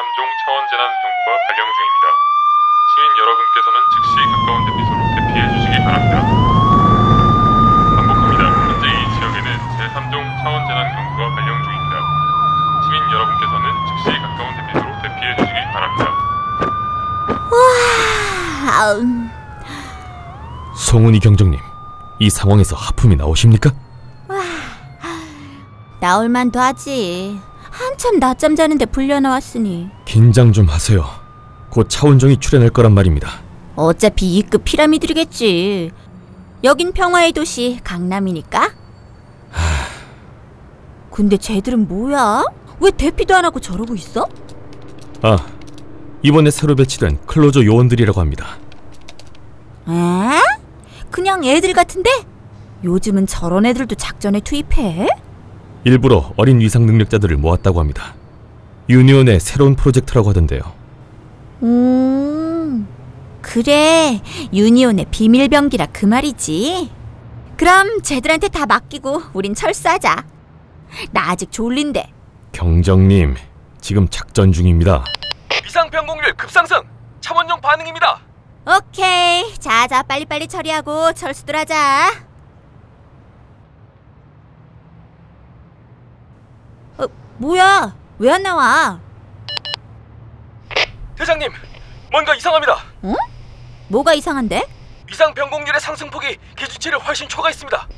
제3종 차원재난 경보가 발령 중입니다. 시민 여러분께서는 즉시 가까운 대피소로 대피해 주시기 바랍니다. 반복합니다. 현재 이 지역에는 제3종 차원재난 경보가 발령 중입니다. 시민 여러분께서는 즉시 가까운 대피소로 대피해 주시기 바랍니다. 아, 음, 송은이 경정님, 이 상황에서 하품이 나오십니까? 나올 만도 하지. 한참 낮잠 자는데 불려 나왔으니. 긴장 좀 하세요. 곧 차원종이 출연할 거란 말입니다. 어차피 2급 피라미드겠지. 여긴 평화의 도시 강남이니까. 근데 쟤들은 뭐야? 왜 대피도 안 하고 저러고 있어? 아, 이번에 새로 배치된 클로저 요원들이라고 합니다. 에? 그냥 애들 같은데? 요즘은 저런 애들도 작전에 투입해? 일부러 어린 위상 능력자들을 모았다고 합니다. 유니온의 새로운 프로젝트라고 하던데요. 음, 그래. 유니온의 비밀병기라 그 말이지. 그럼 쟤들한테 다 맡기고 우린 철수하자. 나 아직 졸린데. 경정님, 지금 작전 중입니다. 위상 변곡률 급상승. 차원용 반응입니다. 오케이. 자자, 빨리빨리 처리하고 철수들 하자. 어, 뭐야? 왜 안 나와? 대장님, 뭔가 이상합니다. 뭐가 이상한데? 위상 변곡률의 상승폭이 기준치를 훨씬 초과했습니다.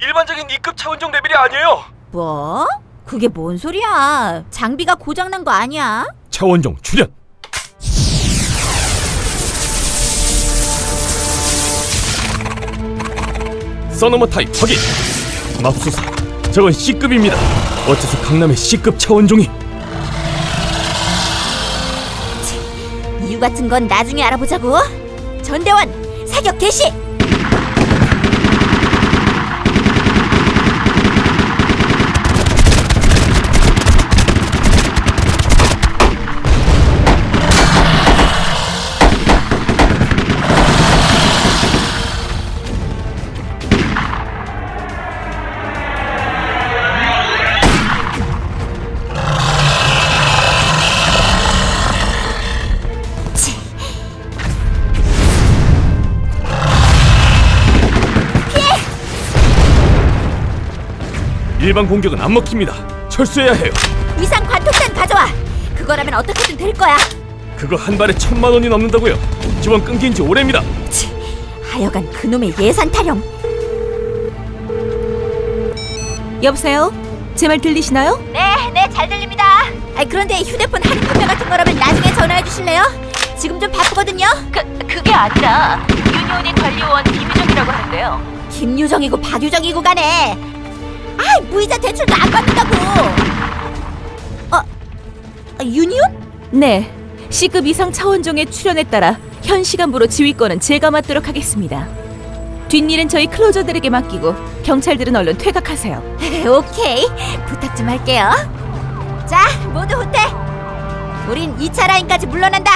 일반적인 2급 차원종 레벨이 아니에요. 뭐? 그게 뭔 소리야? 장비가 고장난 거 아니야? 차원종 출연! 서너머 타입 확인! 맙소사, 저건 C급입니다. 어째서 강남의 C급 차원종이? 이유 같은 건 나중에 알아보자고. 전대원 사격 개시. 일반 공격은 안 먹힙니다. 철수해야 해요. 위상 관통단 가져와. 그거라면 어떻게든 될 거야. 그거 한 발에 천만 원이 넘는다고요. 지원 끊긴 지 오래입니다. 치, 하여간 그놈의 예산 타령. 여보세요? 제 말 들리시나요? 네, 네, 잘 들립니다. 아, 그런데 휴대폰 할인 판매 같은 거라면 나중에 전화해 주실래요? 지금 좀 바쁘거든요. 그, 그게 아니라 유니온이 관리원 김유정이라고 하는데요. 김유정이고 박유정이고 간에. 아, 무이자 대출도 안 받는다고. 어, 아, 유니온? 네, C급 이상 차원종의 출연에 따라 현 시간부로 지휘권은 제가 맡도록 하겠습니다. 뒷일은 저희 클로저들에게 맡기고 경찰들은 얼른 퇴각하세요. 오케이, 부탁 좀 할게요. 자, 모두 호텔. 우린 2차 라인까지 물러난다.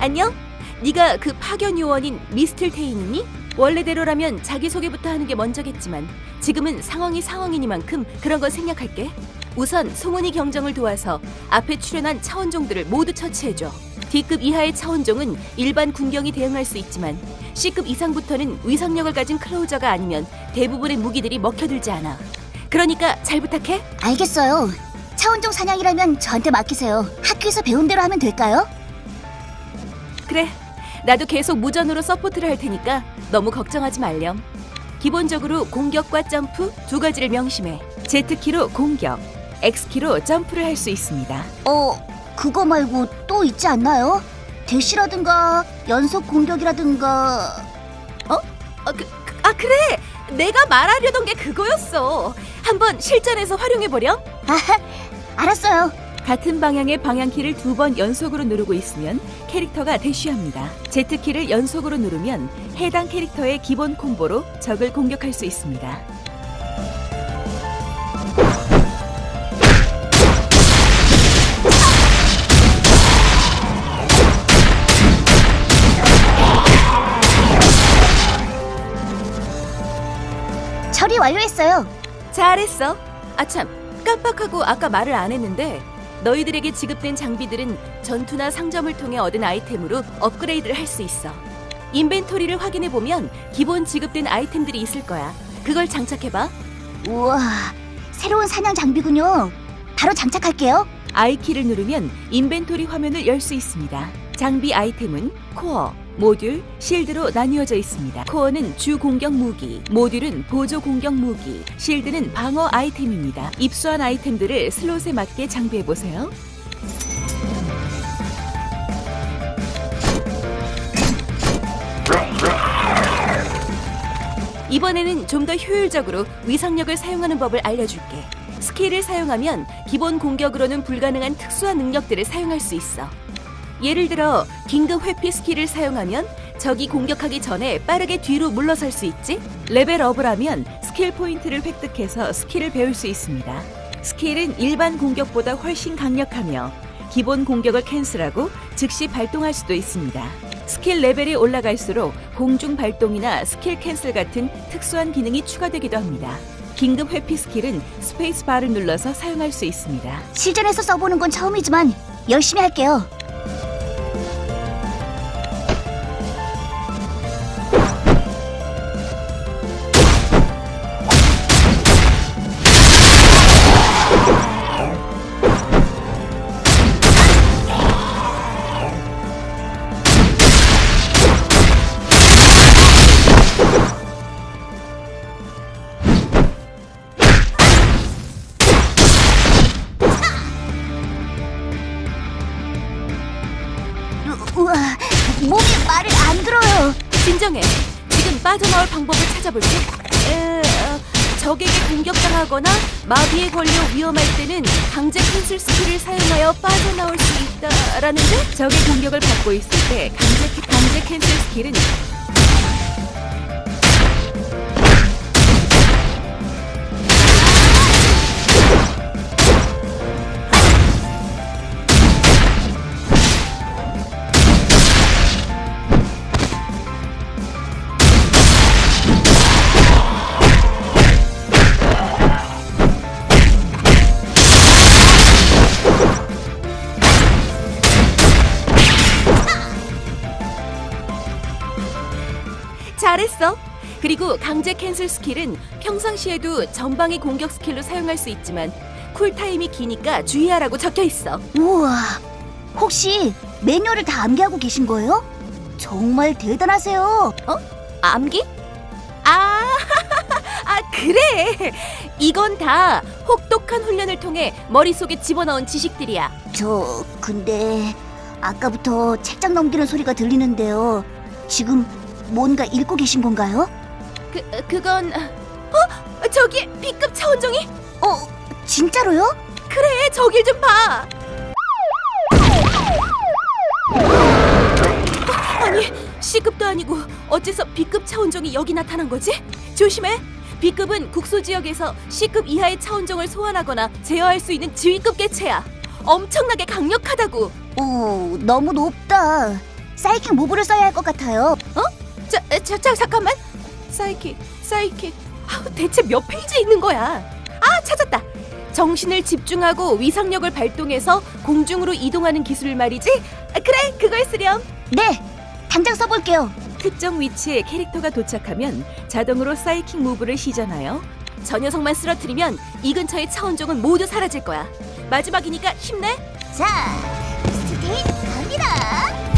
안녕? 네가 그 파견 요원인 미스틀 테인이니? 원래대로라면 자기소개부터 하는 게 먼저겠지만 지금은 상황이 상황이니만큼 그런 건 생략할게. 우선 송은이 경정을 도와서 앞에 출연한 차원종들을 모두 처치해줘. D급 이하의 차원종은 일반 군경이 대응할 수 있지만 C급 이상부터는 위상력을 가진 클로저가 아니면 대부분의 무기들이 먹혀들지 않아. 그러니까 잘 부탁해. 알겠어요. 차원종 사냥이라면 저한테 맡기세요. 학교에서 배운 대로 하면 될까요? 그래. 나도 계속 무전으로 서포트를 할 테니까 너무 걱정하지 말렴. 기본적으로 공격과 점프 두 가지를 명심해. Z키로 공격, X키로 점프를 할 수 있습니다. 어, 그거 말고 또 있지 않나요? 대시라든가 연속 공격이라든가 어, 그, 그- 아 그래. 내가 말하려던 게 그거였어. 한번 실전에서 활용해 보렴. 아하, 알았어요. 같은 방향의 방향키를 두 번 연속으로 누르고 있으면 캐릭터가 대쉬합니다. Z키를 연속으로 누르면 해당 캐릭터의 기본 콤보로 적을 공격할 수 있습니다. 처리 완료했어요. 잘했어. 아참, 깜빡하고 아까 말을 안 했는데 너희들에게 지급된 장비들은 전투나 상점을 통해 얻은 아이템으로 업그레이드를 할 수 있어. 인벤토리를 확인해 보면 기본 지급된 아이템들이 있을 거야. 그걸 장착해 봐. 우와, 새로운 사냥 장비군요. 바로 장착할게요. I키를 누르면 인벤토리 화면을 열 수 있습니다. 장비 아이템은 코어, 모듈, 실드로 나뉘어져 있습니다. 코어는 주 공격 무기, 모듈은 보조 공격 무기, 실드는 방어 아이템입니다. 입수한 아이템들을 슬롯에 맞게 장비해 보세요. 이번에는 좀 더 효율적으로 위상력을 사용하는 법을 알려줄게. 스킬을 사용하면 기본 공격으로는 불가능한 특수한 능력들을 사용할 수 있어. 예를 들어 긴급 회피 스킬을 사용하면 적이 공격하기 전에 빠르게 뒤로 물러설 수 있지? 레벨업을 하면 스킬 포인트를 획득해서 스킬을 배울 수 있습니다. 스킬은 일반 공격보다 훨씬 강력하며 기본 공격을 캔슬하고 즉시 발동할 수도 있습니다. 스킬 레벨이 올라갈수록 공중 발동이나 스킬 캔슬 같은 특수한 기능이 추가되기도 합니다. 긴급 회피 스킬은 스페이스 바를 눌러서 사용할 수 있습니다. 실전에서 써보는 건 처음이지만 열심히 할게요. 찾아볼게. 에, 어, 적에게 공격당하거나 마비에 걸려 위험할 때는 강제 캔슬 스킬을 사용하여 빠져나올 수 있다라는데 적의 공격을 받고 있을 때 강제 강제 캔슬 스킬은 잘했어. 그리고 강제 캔슬 스킬은 평상시에도 전방의 공격 스킬로 사용할 수 있지만 쿨타임이 기니까 주의하라고 적혀 있어. 우와, 혹시 매뉴얼을 다 암기하고 계신 거예요? 정말 대단하세요. 암기? 아, 아 그래. 이건 다 혹독한 훈련을 통해 머릿속에 집어넣은 지식들이야. 저 근데 아까부터 책장 넘기는 소리가 들리는데요. 지금 뭔가 읽고 계신 건가요? 그 그건 어 저기 B급 차원종이 어, 진짜로요? 그래 저길 좀 봐. 아니 C급도 아니고 어째서 B급 차원종이 여기 나타난 거지? 조심해. B급은 국소 지역에서 C급 이하의 차원종을 소환하거나 제어할 수 있는 지휘급 개체야. 엄청나게 강력하다고. 오, 너무 높다. 사이킹 무브를 써야 할 것 같아요. 자, 자, 자 잠깐만. 사이킥, 사이킥. 아우, 대체 몇 페이지에 있는 거야? 아, 찾았다. 정신을 집중하고 위상력을 발동해서 공중으로 이동하는 기술 말이지? 아, 그래, 그걸 쓰렴. 네, 당장 써볼게요. 특정 위치에 캐릭터가 도착하면 자동으로 사이킥 무브를 시전하여 저 녀석만 쓰러뜨리면 이 근처의 차원종은 모두 사라질 거야. 마지막이니까 힘내. 자, 스테이 갑니다.